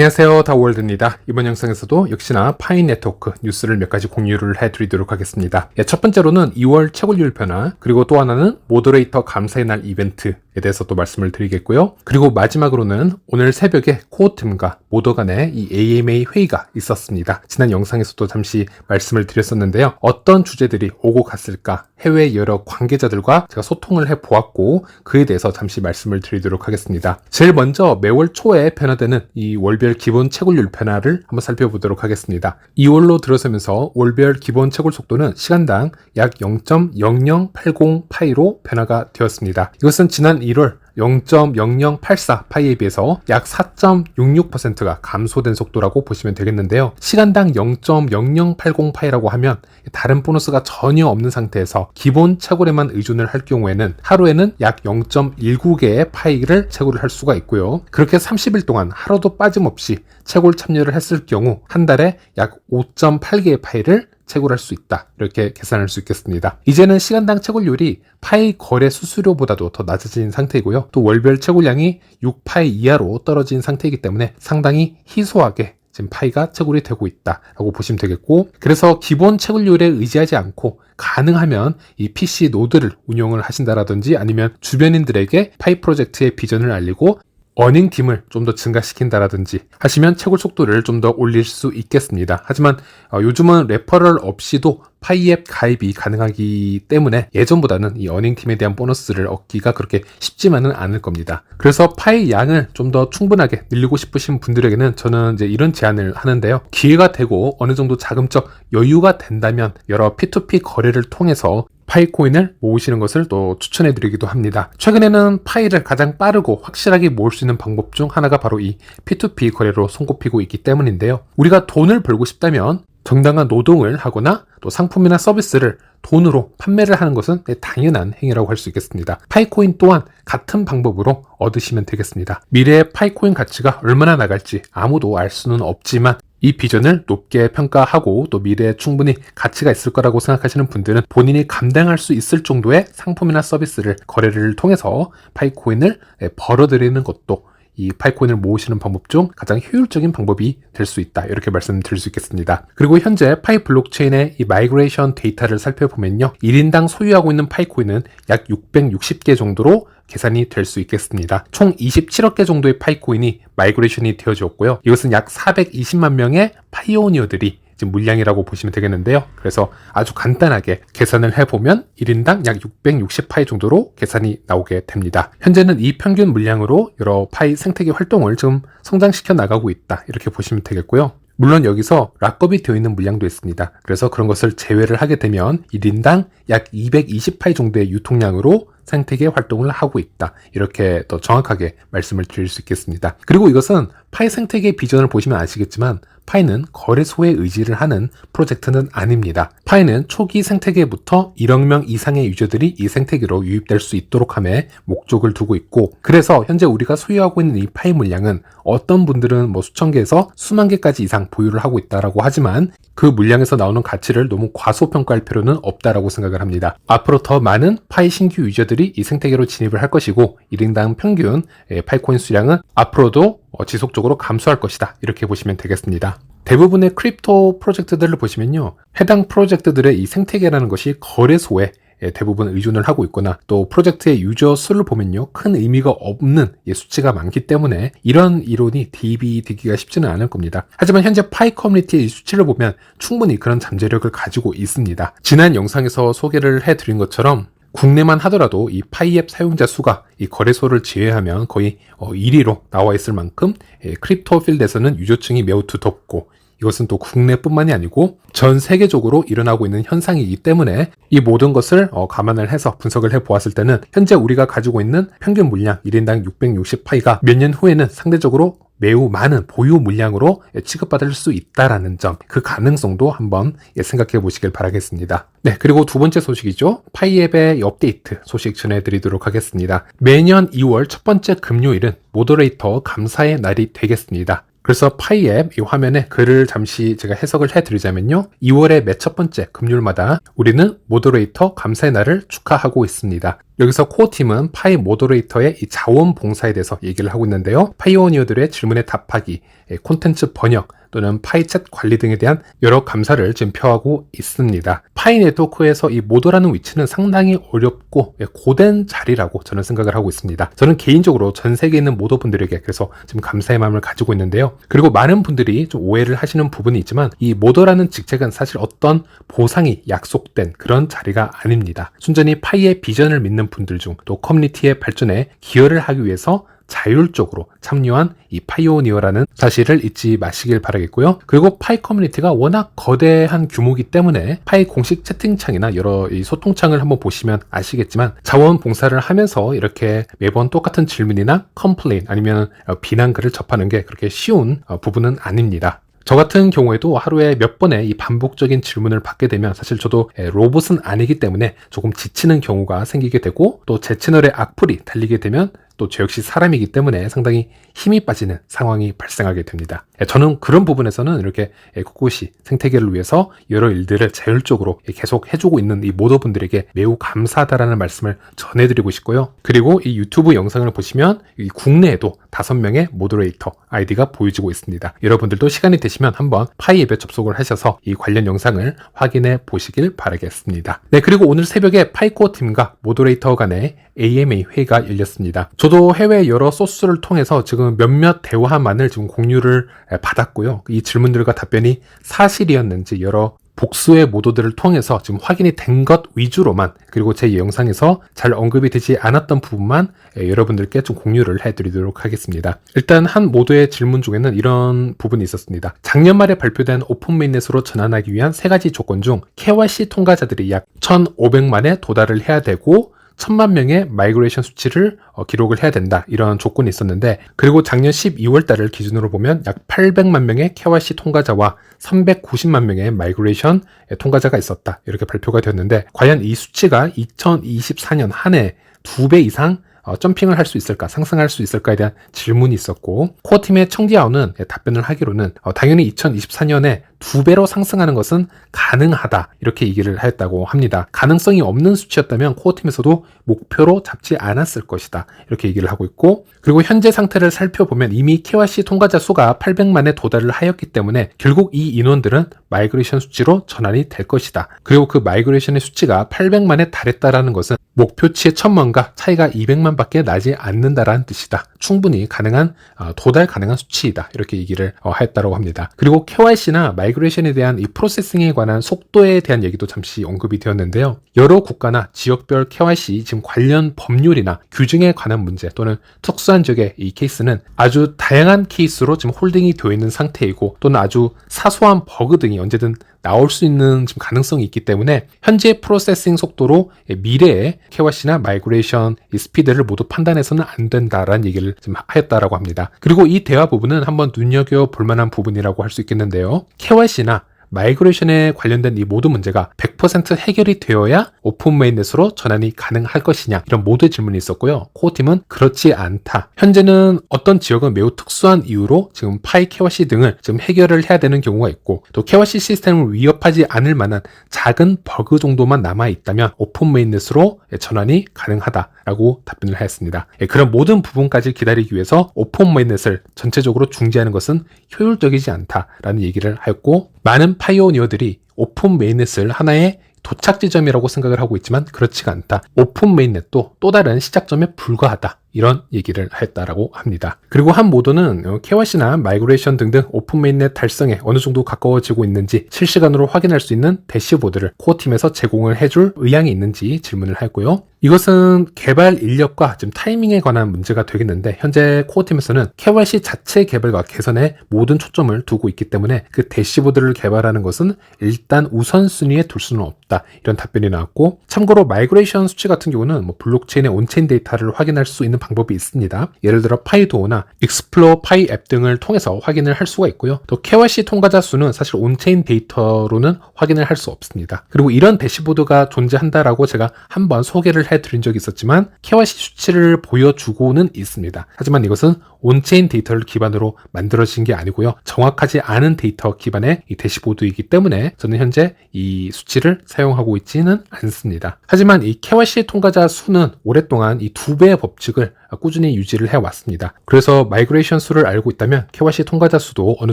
안녕하세요 다월드입니다. 이번 영상에서도 역시나 파인 네트워크 뉴스를 몇 가지 공유를 해드리도록 하겠습니다. 예, 첫 번째로는 2월 채굴률 변화 그리고 또 하나는 모더레이터 감사의 날 이벤트에 대해서 또 말씀을 드리겠고요. 그리고 마지막으로는 오늘 새벽에 코어 팀과 모더 간의 이 AMA 회의가 있었습니다. 지난 영상에서도 잠시 말씀을 드렸었는데요. 어떤 주제들이 오고 갔을까 해외 여러 관계자들과 제가 소통을 해 보았고 그에 대해서 잠시 말씀을 드리도록 하겠습니다. 제일 먼저 매월 초에 변화되는 이 월별 기본 채굴률 변화를 한번 살펴보도록 하겠습니다. 2월로 들어서면서 월별 기본 채굴 속도는 시간당 약 0.0080 파이로 변화가 되었습니다. 이것은 지난 1월 0.0084 파이에 비해서 약 4.66%가 감소된 속도라고 보시면 되겠는데요. 시간당 0.0080 파이라고 하면 다른 보너스가 전혀 없는 상태에서 기본 채굴에만 의존을 할 경우에는 하루에는 약 0.19개의 파이를 채굴을 할 수가 있고요. 그렇게 30일 동안 하루도 빠짐없이 채굴 참여를 했을 경우 한 달에 약 5.8개의 파이를 채굴할 수 있다. 이렇게 계산할 수 있겠습니다. 이제는 시간당 채굴률이 파이 거래 수수료보다도 더 낮아진 상태이고요. 또 월별 채굴량이 6파이 이하로 떨어진 상태이기 때문에 상당히 희소하게 지금 파이가 채굴이 되고 있다라고 보시면 되겠고 그래서 기본 채굴률에 의지하지 않고 가능하면 이 PC 노드를 운영을 하신다라든지 아니면 주변인들에게 파이 프로젝트의 비전을 알리고 어닝팀을 좀 더 증가시킨다라든지 하시면 채굴 속도를 좀 더 올릴 수 있겠습니다. 하지만 어, 요즘은 레퍼럴 없이도 파이앱 가입이 가능하기 때문에 예전보다는 이 어닝팀에 대한 보너스를 얻기가 그렇게 쉽지만은 않을 겁니다. 그래서 파이 양을 좀 더 충분하게 늘리고 싶으신 분들에게는 저는 이제 이런 제안을 하는데요. 기회가 되고 어느 정도 자금적 여유가 된다면 여러 P2P 거래를 통해서 파이 코인을 모으시는 것을 또 추천해 드리기도 합니다. 최근에는 파이를 가장 빠르고 확실하게 모을 수 있는 방법 중 하나가 바로 이 P2P 거래로 손꼽히고 있기 때문인데요. 우리가 돈을 벌고 싶다면 정당한 노동을 하거나 또 상품이나 서비스를 돈으로 판매를 하는 것은 당연한 행위라고 할 수 있겠습니다. 파이코인 또한 같은 방법으로 얻으시면 되겠습니다. 미래의 파이코인 가치가 얼마나 나갈지 아무도 알 수는 없지만 이 비전을 높게 평가하고 또 미래에 충분히 가치가 있을 거라고 생각하시는 분들은 본인이 감당할 수 있을 정도의 상품이나 서비스를 거래를 통해서 파이코인을 벌어들이는 것도 이 파이코인을 모으시는 방법 중 가장 효율적인 방법이 될 수 있다. 이렇게 말씀드릴 수 있겠습니다. 그리고 현재 파이 블록체인의 이 마이그레이션 데이터를 살펴보면요. 1인당 소유하고 있는 파이코인은 약 660개 정도로 계산이 될 수 있겠습니다. 총 27억 개 정도의 파이코인이 마이그레이션이 되어졌고요. 이것은 약 420만 명의 파이오니어들이 물량이라고 보시면 되겠는데요. 그래서 아주 간단하게 계산을 해보면 1인당 약 660파이 정도로 계산이 나오게 됩니다. 현재는 이 평균 물량으로 여러 파이 생태계 활동을 지금 성장시켜 나가고 있다. 이렇게 보시면 되겠고요. 물론 여기서 락업이 되어 있는 물량도 있습니다. 그래서 그런 것을 제외를 하게 되면 1인당 약 220파이 정도의 유통량으로 생태계 활동을 하고 있다. 이렇게 더 정확하게 말씀을 드릴 수 있겠습니다. 그리고 이것은 파이 생태계 비전을 보시면 아시겠지만 파이는 거래소에 의지를 하는 프로젝트는 아닙니다. 파이는 초기 생태계부터 1억 명 이상의 유저들이 이 생태계로 유입될 수 있도록 함에 목적을 두고 있고 그래서 현재 우리가 소유하고 있는 이 파이 물량은 어떤 분들은 뭐 수천 개에서 수만 개까지 이상 보유를 하고 있다라고 하지만 그 물량에서 나오는 가치를 너무 과소평가할 필요는 없다라고 생각을 합니다. 앞으로 더 많은 파이 신규 유저들이 이 생태계로 진입을 할 것이고 1인당 평균 예, 파이코인 수량은 앞으로도 어, 지속적으로 감소할 것이다. 이렇게 보시면 되겠습니다. 대부분의 크립토 프로젝트들을 보시면요. 해당 프로젝트들의 이 생태계라는 것이 거래소에 예, 대부분 의존을 하고 있거나 또 프로젝트의 유저 수를 보면요 큰 의미가 없는 예, 수치가 많기 때문에 이런 이론이 대비 되기가 쉽지는 않을 겁니다. 하지만 현재 파이 커뮤니티의 수치를 보면 충분히 그런 잠재력을 가지고 있습니다. 지난 영상에서 소개를 해드린 것처럼 국내만 하더라도 이 파이 앱 사용자 수가 이 거래소를 제외하면 거의 1위로 어, 나와 있을 만큼 예, 크립토 필드에서는 유저층이 매우 두텁고 이것은 또 국내뿐만이 아니고 전 세계적으로 일어나고 있는 현상이기 때문에 이 모든 것을 어, 감안을 해서 분석을 해 보았을 때는 현재 우리가 가지고 있는 평균 물량 1인당 660파이가 몇 년 후에는 상대적으로 매우 많은 보유 물량으로 취급받을 수 있다라는 점, 그 가능성도 한번 생각해 보시길 바라겠습니다. 네, 그리고 두 번째 소식이죠. 파이앱의 업데이트 소식 전해드리도록 하겠습니다. 매년 2월 첫 번째 금요일은 모더레이터 감사의 날이 되겠습니다. 그래서 파이앱 이 화면에 글을 잠시 제가 해석을 해드리자면요. 2월의 매 첫 번째 금요일마다 우리는 모더레이터 감사의 날을 축하하고 있습니다. 여기서 코어 팀은 파이 모더레이터의 이 자원 봉사에 대해서 얘기를 하고 있는데요. 파이오니어들의 질문에 답하기, 예, 콘텐츠 번역, 또는 파이챗 관리 등에 대한 여러 감사를 지금 표하고 있습니다. 파이 네트워크에서 이 모더라는 위치는 상당히 어렵고 예, 고된 자리라고 저는 생각을 하고 있습니다. 저는 개인적으로 전 세계에 있는 모더분들에게 그래서 지금 감사의 마음을 가지고 있는데요. 그리고 많은 분들이 좀 오해를 하시는 부분이 있지만 이 모더라는 직책은 사실 어떤 보상이 약속된 그런 자리가 아닙니다. 순전히 파이의 비전을 믿는 분들 중 또 커뮤니티의 발전에 기여를 하기 위해서 자율적으로 참여한 이 파이오니어라는 사실을 잊지 마시길 바라겠고요. 그리고 파이 커뮤니티가 워낙 거대한 규모이기 때문에 파이 공식 채팅창이나 여러 이 소통창을 한번 보시면 아시겠지만 자원봉사를 하면서 이렇게 매번 똑같은 질문이나 컴플레인 아니면 비난글을 접하는 게 그렇게 쉬운 어, 부분은 아닙니다. 저 같은 경우에도 하루에 몇 번의 이 반복적인 질문을 받게 되면 사실 저도 로봇은 아니기 때문에 조금 지치는 경우가 생기게 되고 또 제 채널에 악플이 달리게 되면 또 저 역시 사람이기 때문에 상당히 힘이 빠지는 상황이 발생하게 됩니다. 예, 저는 그런 부분에서는 이렇게 꿋꿋이 생태계를 위해서 여러 일들을 자율적으로 계속 해주고 있는 이 모더분들에게 매우 감사하다라는 말씀을 전해드리고 싶고요. 그리고 이 유튜브 영상을 보시면 이 국내에도 다섯 명의 모더레이터 아이디가 보여지고 있습니다. 여러분들도 시간이 되시면 한번 파이 앱에 접속을 하셔서 이 관련 영상을 확인해 보시길 바라겠습니다. 네, 그리고 오늘 새벽에 파이코어 팀과 모더레이터 간의 AMA 회의가 열렸습니다. 저도 해외 여러 소스를 통해서 지금 몇몇 대화만을 지금 공유를 받았고요. 이 질문들과 답변이 사실이었는지 여러 복수의 모도들을 통해서 지금 확인이 된 것 위주로만 그리고 제 영상에서 잘 언급이 되지 않았던 부분만 여러분들께 좀 공유를 해드리도록 하겠습니다. 일단 한 모두의 질문 중에는 이런 부분이 있었습니다. 작년 말에 발표된 오픈 메인넷으로 전환하기 위한 세 가지 조건 중 KYC 통과자들이 약 1,500만에 도달을 해야 되고 천만 명의 마이그레이션 수치를 어, 기록을 해야 된다. 이런 조건이 있었는데 그리고 작년 12월 달을 기준으로 보면 약 800만 명의 KYC 통과자와 390만 명의 마이그레이션 통과자가 있었다. 이렇게 발표가 되었는데 과연 이 수치가 2024년 한 해 두 배 이상 어, 점핑을 할 수 있을까, 상승할 수 있을까에 대한 질문이 있었고, 코어팀의 청디아우는 답변을 하기로는 어, 당연히 2024년에 두 배로 상승하는 것은 가능하다. 이렇게 얘기를 하였다고 합니다. 가능성이 없는 수치였다면 코어 팀에서도 목표로 잡지 않았을 것이다. 이렇게 얘기를 하고 있고, 그리고 현재 상태를 살펴보면 이미 KYC 통과자 수가 800만에 도달을 하였기 때문에 결국 이 인원들은 마이그레이션 수치로 전환이 될 것이다. 그리고 그 마이그레이션의 수치가 800만에 달했다라는 것은 목표치의 1000만과 차이가 200만 밖에 나지 않는다라는 뜻이다. 충분히 가능한 어, 도달 가능한 수치이다. 이렇게 얘기를 어, 하였다고 합니다. 그리고 KYC나 마이 그레이션에 대한 이 프로세싱에 관한 속도에 대한 얘기도 잠시 언급이 되었는데요. 여러 국가나 지역별 KYC 지금 관련 법률이나 규정에 관한 문제 또는 특수한 지역의 이 케이스는 아주 다양한 케이스로 지금 홀딩이 되어 있는 상태이고 또는 아주 사소한 버그 등이 언제든 나올 수 있는 지금 가능성이 있기 때문에 현재 프로세싱 속도로 미래의 KYC나 마이그레이션 스피드를 모두 판단해서는 안 된다라는 얘기를 좀 하였다라고 합니다. 그리고 이 대화 부분은 한번 눈여겨 볼 만한 부분이라고 할 수 있겠는데요. KYC 나 마이그레이션에 관련된 이 모든 문제가 100% 해결이 되어야 오픈 메인넷으로 전환이 가능할 것이냐 이런 모두의 질문이 있었고요. 코어팀은 그렇지 않다. 현재는 어떤 지역은 매우 특수한 이유로 지금 파이 KYC 등을 지금 해결을 해야 되는 경우가 있고 또 KYC 시스템을 위협하지 않을 만한 작은 버그 정도만 남아 있다면 오픈 메인넷으로 전환이 가능하다라고 답변을 하였습니다. 예, 그런 모든 부분까지 기다리기 위해서 오픈 메인넷을 전체적으로 중지하는 것은 효율적이지 않다라는 얘기를 하였고 많은 파이오니어들이 오픈 메인넷을 하나의 도착 지점이라고 생각을 하고 있지만 그렇지가 않다. 오픈 메인넷도 또 다른 시작점에 불과하다. 이런 얘기를 했다라고 합니다. 그리고 한 모드는 KYC나 마이그레이션 등등 오픈 메인넷 달성에 어느 정도 가까워지고 있는지 실시간으로 확인할 수 있는 대시보드를 코어팀에서 제공을 해줄 의향이 있는지 질문을 했고요. 이것은 개발 인력과 지금 타이밍에 관한 문제가 되겠는데 현재 코어팀에서는 KYC 자체 개발과 개선에 모든 초점을 두고 있기 때문에 그 대시보드를 개발하는 것은 일단 우선순위에 둘 수는 없다. 이런 답변이 나왔고 참고로 마이그레이션 수치 같은 경우는 뭐 블록체인의 온체인 데이터를 확인할 수 있는 방법이 있습니다. 예를 들어 파이도어나 익스플로 파이 앱 등을 통해서 확인을 할 수가 있고요. 또 KYC 통과자 수는 사실 온체인 데이터로는 확인을 할 수 없습니다. 그리고 이런 대시보드가 존재한다라고 제가 한번 소개를 해드린 적이 있었지만 KYC 수치를 보여주고는 있습니다. 하지만 이것은 온체인 데이터를 기반으로 만들어진 게 아니고요. 정확하지 않은 데이터 기반의 이 대시보드이기 때문에 저는 현재 이 수치를 사용하고 있지는 않습니다. 하지만 이 KYC 통과자 수는 오랫동안 이 두 배의 법칙을 꾸준히 유지를 해왔습니다. 그래서 마이그레이션 수를 알고 있다면 KYC 통과자 수도 어느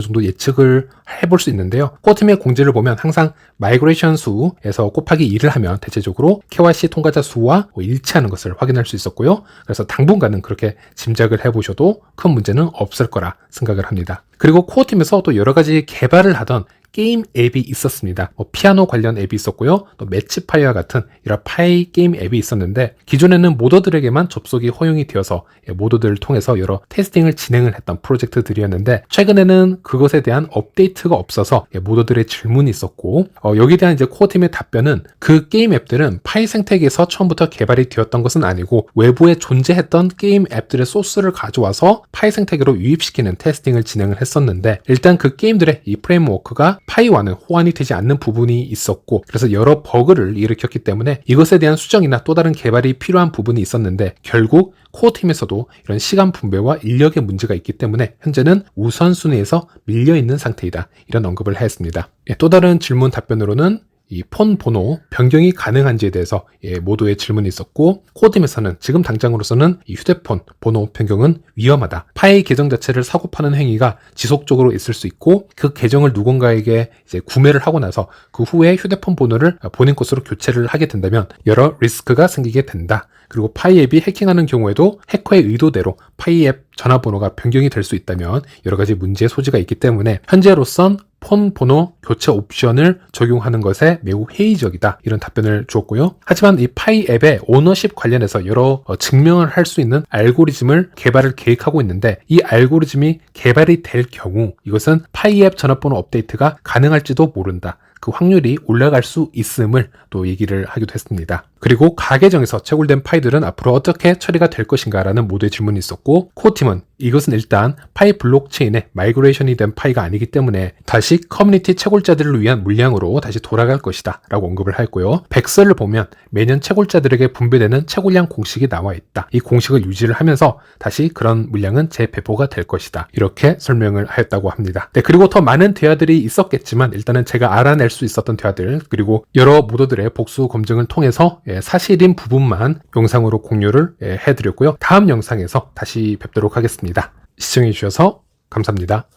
정도 예측을 해볼 수 있는데요. 코어팀의 공지를 보면 항상 마이그레이션 수에서 곱하기 2를 하면 대체적으로 KYC 통과자 수와 뭐 일치하는 것을 확인할 수 있었고요. 그래서 당분간은 그렇게 짐작을 해보셔도 큰 문제는 없을 거라 생각을 합니다. 그리고 코어팀에서 또 여러 가지 개발을 하던 게임 앱이 있었습니다. 뭐 피아노 관련 앱이 있었고요. 또 매치파이어 같은 이런 파이 게임 앱이 있었는데 기존에는 모더들에게만 접속이 허용이 되어서 예, 모더들을 통해서 여러 테스팅을 진행을 했던 프로젝트들이었는데 최근에는 그것에 대한 업데이트가 없어서 예, 모더들의 질문이 있었고 어, 여기에 대한 이제 코어팀의 답변은 그 게임 앱들은 파이 생태계에서 처음부터 개발이 되었던 것은 아니고 외부에 존재했던 게임 앱들의 소스를 가져와서 파이 생태계로 유입시키는 테스팅을 진행을 했었는데 일단 그 게임들의 이 프레임워크가 파이와는 호환이 되지 않는 부분이 있었고 그래서 여러 버그를 일으켰기 때문에 이것에 대한 수정이나 또 다른 개발이 필요한 부분이 있었는데 결국 코어 팀에서도 이런 시간 분배와 인력의 문제가 있기 때문에 현재는 우선순위에서 밀려 있는 상태이다. 이런 언급을 했습니다. 예, 또 다른 질문 답변으로는 이 폰 번호 변경이 가능한지에 대해서 예, 모두의 질문이 있었고 코어팀에서는 지금 당장으로서는 이 휴대폰 번호 변경은 위험하다. 파일 계정 자체를 사고 파는 행위가 지속적으로 있을 수 있고 그 계정을 누군가에게 이제 구매를 하고 나서 그 후에 휴대폰 번호를 본인 것으로 교체를 하게 된다면 여러 리스크가 생기게 된다. 그리고 파이 앱이 해킹하는 경우에도 해커의 의도대로 파이 앱 전화번호가 변경이 될 수 있다면 여러 가지 문제의 소지가 있기 때문에 현재로선 폰 번호 교체 옵션을 적용하는 것에 매우 회의적이다. 이런 답변을 주었고요. 하지만 이 파이 앱의 오너십 관련해서 여러 어, 증명을 할 수 있는 알고리즘을 개발을 계획하고 있는데 이 알고리즘이 개발이 될 경우 이것은 파이 앱 전화번호 업데이트가 가능할지도 모른다. 그 확률이 올라갈 수 있음을 또 얘기를 하기도 했습니다. 그리고 가계정에서 채굴된 파일들은 앞으로 어떻게 처리가 될 것인가라는 모두의 질문이 있었고 코어팀은 이것은 일단 파이 블록체인에 마이그레이션이 된 파이가 아니기 때문에 다시 커뮤니티 채굴자들을 위한 물량으로 다시 돌아갈 것이다 라고 언급을 했고요. 백서를 보면 매년 채굴자들에게 분배되는 채굴량 공식이 나와 있다. 이 공식을 유지를 하면서 다시 그런 물량은 재배포가 될 것이다. 이렇게 설명을 하였다고 합니다. 네, 그리고 더 많은 대화들이 있었겠지만 일단은 제가 알아낼 수 있었던 대화들 그리고 여러 모더들의 복수 검증을 통해서 예, 사실인 부분만 영상으로 공유를 예, 해드렸고요. 다음 영상에서 다시 뵙도록 하겠습니다. 시청해주셔서 감사합니다.